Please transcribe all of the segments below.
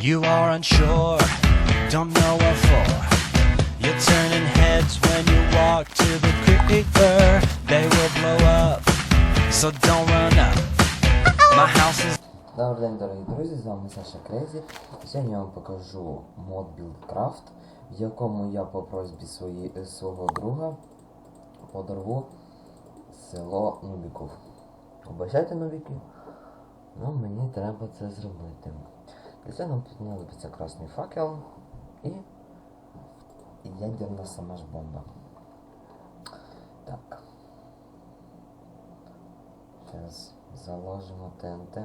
You are unsure, don't know what for. You're turning heads when you walk to the creeper. They will blow up, so don't run up. My house is Добрий день, дорогі друзі, з вами Саша Крезі. Сьогодні я вам покажу мод Buildcraft, в якому я по просьбі свої, е, свого друга подорву село Нубіків. Обачайте Нубіків? Ну, мені треба це зробити. Для нам знадобиться красний факел і ядерна сама ж бомба. Так. Зараз заложимо ТНТ.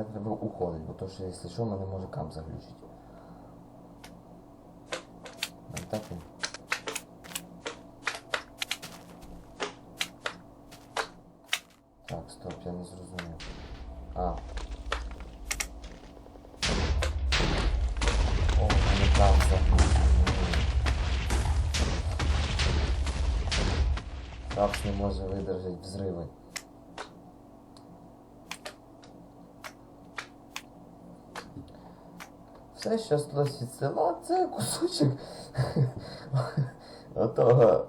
Тепер треба уходити, бо то що якщо що, мене може кам заглючить. Ну, Так він. Так, стоп, я не зрозумів. А. О, мене кам заглючить. Капс не може видержати взриви. Все, що сталося від села, це кусочок отого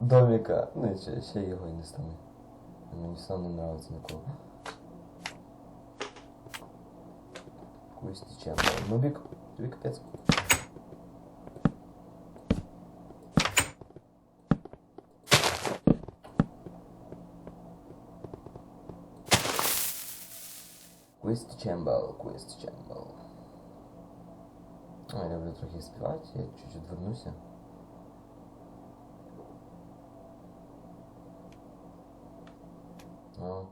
доміка. Ну, ще, ще його і не стане. Мені сам не нравиться нікого. Кусь тече. Ну, бік, тобі капець. Quest Chamber, Quest Chamber. А, я люблю трохи співати, я чуть-чуть вернуся. Ну.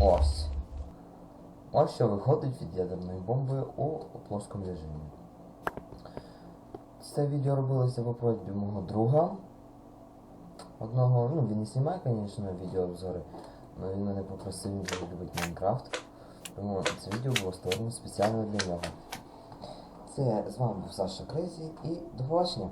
Ось. Ось що виходить від ядерної бомби у плоскому режимі. Це відео робилося по просьбі мого друга. Одного, ну він не знімає, звісно, відеообзори, але він мене попросив, він любить Майнкрафт. Тому це відео було створено спеціально для нього. Це з вами був Саша Кризі і до побачення.